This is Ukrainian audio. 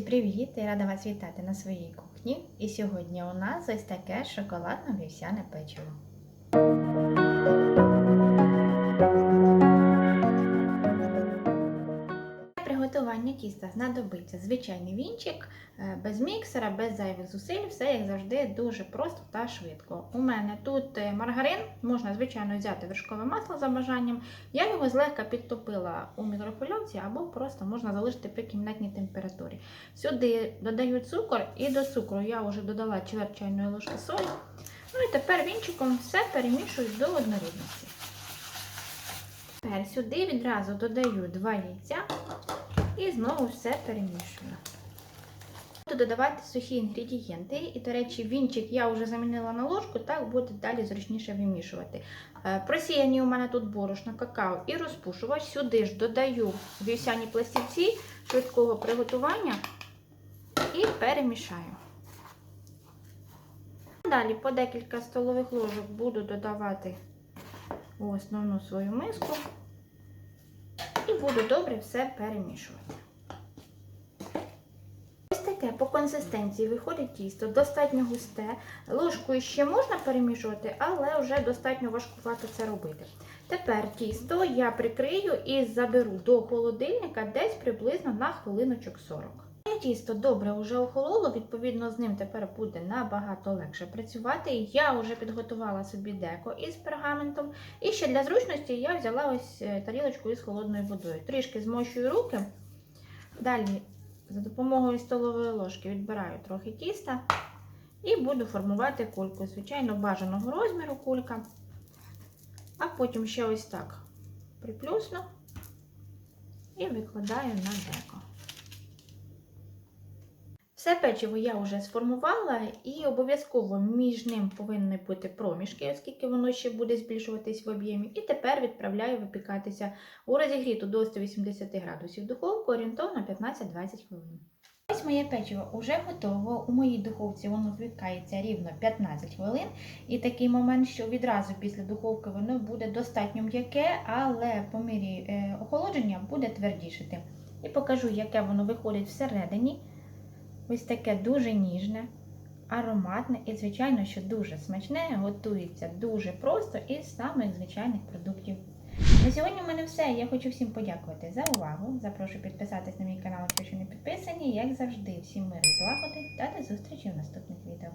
привіт! Я рада вас вітати на своїй кухні. І сьогодні у нас ось таке шоколадно-вівсяне печиво. Приготування тіста знадобиться звичайний вінчик, е, без міксера, без зайвих зусиль, все як завжди дуже просто та швидко. У мене тут е, маргарин, можна звичайно взяти вершкове масло за бажанням. Я його злегка підтопила у мікрохвильовці або просто можна залишити при кімнатній температурі. Сюди додаю цукор і до цукру я вже додала чверть чайної ложки солі. Ну і тепер вінчиком все перемішую до однорідності. Тепер сюди відразу додаю 2 яйця і знову все перемішую. Буду додавати сухі інгредієнти. І, до речі, вінчик я вже замінила на ложку, так буде далі зручніше вимішувати. Е, Просіяні у мене тут борошно, какао і розпушувач. Сюди ж додаю вівсяні пластівці швидкого приготування і перемішаю. Далі по декілька столових ложок буду додавати у основну свою миску буду добре все перемішувати. Ось таке по консистенції виходить тісто, достатньо густе. Ложкою ще можна перемішувати, але вже достатньо важкувато це робити. Тепер тісто я прикрию і заберу до холодильника десь приблизно на хвилиночок 40. Тісто добре вже охололо, відповідно, з ним тепер буде набагато легше працювати. Я вже підготувала собі деко із пергаментом. І ще для зручності я взяла ось е, тарілочку із холодною водою. Трішки змощую руки. Далі за допомогою столової ложки відбираю трохи тіста і буду формувати кульку. Звичайно, бажаного розміру кулька. А потім ще ось так приплюсну і викладаю на деко. Все печиво я вже сформувала, і обов'язково між ним повинні бути проміжки, оскільки воно ще буде збільшуватись в об'ємі. І тепер відправляю випікатися у розігріту до 180 градусів духовку орієнтовно 15-20 хвилин. Ось моє печиво вже готово. У моїй духовці воно випікається рівно 15 хвилин. І такий момент, що відразу після духовки воно буде достатньо м'яке, але по мірі е, охолодження буде твердішити. І покажу, яке воно виходить всередині. Ось таке дуже ніжне, ароматне і, звичайно, що дуже смачне, готується дуже просто із самих звичайних продуктів. На сьогодні в мене все. Я хочу всім подякувати за увагу. Запрошую підписатись на мій канал, якщо ще не підписані. Як завжди, всім миру злагоди та до зустрічі в наступних відео.